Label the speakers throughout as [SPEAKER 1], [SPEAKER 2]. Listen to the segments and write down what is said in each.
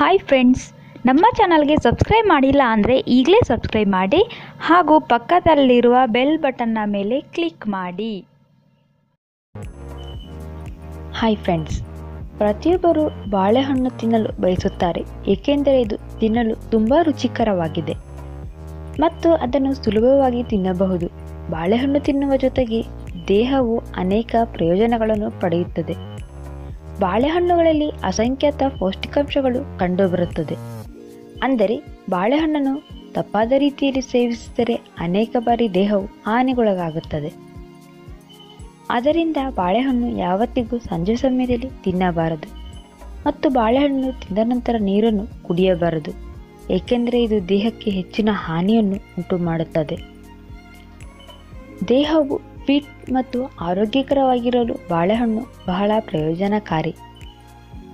[SPEAKER 1] Hi friends ನಮ್ಮ ಚಾನಲ್ಗೆ subscribe ಮಾಡಿಲ್ಲ ಅಂದರೆ ಈಗಲೇ ಸಬ್ಸ್ಕ್ರೈಬ್ ಮಾಡಿ ಹಾಗೂ ಪಕ್ಕದಲ್ಲಿರುವ ಬೆಲ್ ಬಟನ್ನ ಮೇಲೆ ಕ್ಲಿಕ್ ಮಾಡಿ. ಹಾಯ್ ಫ್ರೆಂಡ್ಸ್ ಪ್ರತಿಯೊಬ್ಬರು ಬಾಳೆಹಣ್ಣು ತಿನ್ನಲು ಬಯಸುತ್ತಾರೆ, ಏಕೆಂದರೆ ಇದು ತಿನ್ನಲು ತುಂಬ ರುಚಿಕರವಾಗಿದೆ. ಮತ್ತು ಅದನ್ನು ಸುಲಭವಾಗಿ ತಿನ್ನಬಹುದು. ಬಾಳೆಹಣ್ಣು ತಿನ್ನುವ ಜೊತೆಗೆ ದೇಹವು ಅನೇಕ ಪ್ರಯೋಜನಗಳನ್ನು ಪಡೆಯುತ್ತದೆ. ಬಾಳೆಹಣ್ಣುಗಳಲ್ಲಿ ಅಸಂಖ್ಯಾತ ಪೌಷ್ಟಿಕಾಂಶಗಳು ಕಂಡುಬರುತ್ತದೆ. ಅಂದರೆ ಬಾಳೆಹಣ್ಣನ್ನು ತಪ್ಪಾದ ರೀತಿಯಲ್ಲಿ ಸೇವಿಸಿದರೆ ಅನೇಕ ಬಾರಿ ದೇಹವು ಹಾನಿಗೊಳಗಾಗುತ್ತದೆ. ಅದರಿಂದ ಬಾಳೆಹಣ್ಣು ಯಾವತ್ತಿಗೂ ಸಂಜೆ ಸಮಯದಲ್ಲಿ ತಿನ್ನಬಾರದು ಮತ್ತು ಬಾಳೆಹಣ್ಣು ತಿಂದ ನಂತರ ನೀರನ್ನು ಕುಡಿಯಬಾರದು, ಏಕೆಂದರೆ ಇದು ದೇಹಕ್ಕೆ ಹೆಚ್ಚಿನ ಹಾನಿಯನ್ನು ಉಂಟು ಮಾಡುತ್ತದೆ ದೇಹವು ಫಿಟ್ ಮತ್ತು ಆರೋಗ್ಯಕರವಾಗಿರಲು ಬಾಳೆಹಣ್ಣು ಬಹಳ ಪ್ರಯೋಜನಕಾರಿ.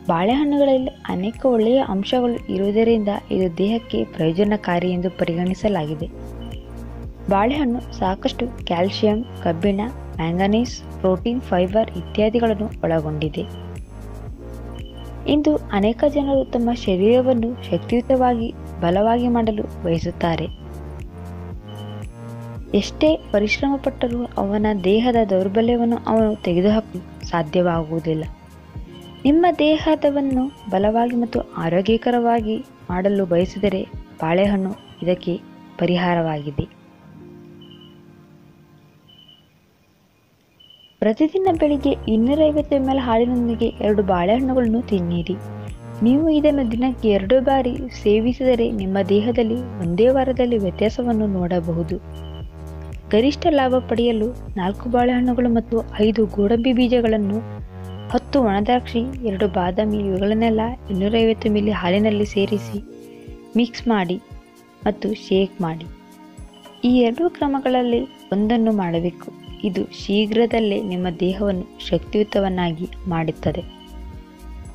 [SPEAKER 1] ಬಾಳೆಹಣ್ಣುಗಳಲ್ಲಿ ಅನೇಕ ಒಳ್ಳೆಯ ಅಂಶಗಳು ಇರುವುದರಿಂದ ಇದು ದೇಹಕ್ಕೆ ಪ್ರಯೋಜನಕಾರಿ ಎಂದು ಪರಿಗಣಿಸಲಾಗಿದೆ. ಬಾಳೆಹಣ್ಣು ಸಾಕಷ್ಟು ಕ್ಯಾಲ್ಸಿಯಂ, ಕಬ್ಬಿಣ, ಮ್ಯಾಂಗನೀಸ್, ಪ್ರೋಟೀನ್, ಫೈಬರ್ ಇತ್ಯಾದಿಗಳನ್ನು ಒಳಗೊಂಡಿದೆ. ಇಂದು ಅನೇಕ ಜನರು ತಮ್ಮ ಶರೀರವನ್ನು ಶಕ್ತಿಯುತವಾಗಿ, ಬಲವಾಗಿ ಮಾಡಲು ಬಯಸುತ್ತಾರೆ. ಎಷ್ಟೇ ಪರಿಶ್ರಮ ಪಟ್ಟರೂ ಅವನ ದೇಹದ ದೌರ್ಬಲ್ಯವನ್ನು ಅವನು ತೆಗೆದುಹಾಕಲು ಸಾಧ್ಯವಾಗುವುದಿಲ್ಲ. ನಿಮ್ಮ ದೇಹದವನ್ನು ಬಲವಾಗಿ ಮತ್ತು ಆರೋಗ್ಯಕರವಾಗಿ ಮಾಡಲು ಬಯಸಿದರೆ ಬಾಳೆಹಣ್ಣು ಇದಕ್ಕೆ ಪರಿಹಾರವಾಗಿದೆ. ಪ್ರತಿದಿನ ಬೆಳಿಗ್ಗೆ ಇನ್ನೂರೈವತ್ತು ಎಂ ಎಲ್ ಹಾಲಿನೊಂದಿಗೆ ಎರಡು ಬಾಳೆಹಣ್ಣುಗಳನ್ನು ತಿನ್ನಿರಿ. ನೀವು ಇದನ್ನು ದಿನಕ್ಕೆ ಎರಡು ಬಾರಿ ಸೇವಿಸಿದರೆ ನಿಮ್ಮ ದೇಹದಲ್ಲಿ ಒಂದೇ ವಾರದಲ್ಲಿ ವ್ಯತ್ಯಾಸವನ್ನು ನೋಡಬಹುದು. ಗರಿಷ್ಠ ಲಾಭ ಪಡೆಯಲು ನಾಲ್ಕು ಬಾಳೆಹಣ್ಣುಗಳು ಮತ್ತು ಐದು ಗೋಡಂಬಿ ಬೀಜಗಳನ್ನು, ಹತ್ತು ಒಣದ್ರಾಕ್ಷಿ, ಎರಡು ಬಾದಾಮಿ ಇವುಗಳನ್ನೆಲ್ಲ ಇನ್ನೂರೈವತ್ತು ಮಿಲಿ ಹಾಲಿನಲ್ಲಿ ಸೇರಿಸಿ ಮಿಕ್ಸ್ ಮಾಡಿ ಮತ್ತು ಶೇಕ್ ಮಾಡಿ. ಈ ಎರಡೂ ಕ್ರಮಗಳಲ್ಲಿ ಒಂದನ್ನು ಮಾಡಬೇಕು. ಇದು ಶೀಘ್ರದಲ್ಲೇ ನಿಮ್ಮ ದೇಹವನ್ನು ಶಕ್ತಿಯುತವನ್ನಾಗಿ ಮಾಡುತ್ತದೆ.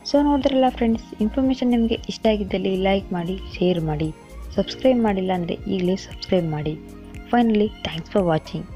[SPEAKER 1] ಸೊ ನೋಡಿದ್ರಲ್ಲ ಫ್ರೆಂಡ್ಸ್ ಇನ್ಫಾರ್ಮೇಷನ್ ನಿಮಗೆ ಇಷ್ಟ ಆಗಿದ್ದಲ್ಲಿ ಲೈಕ್ ಮಾಡಿ ಶೇರ್ ಮಾಡಿ ಸಬ್ಸ್ಕ್ರೈಬ್ ಮಾಡಿಲ್ಲ ಅಂದರೆ ಈಗಲೇ ಸಬ್ಸ್ಕ್ರೈಬ್ ಮಾಡಿ. finally thanks for watching.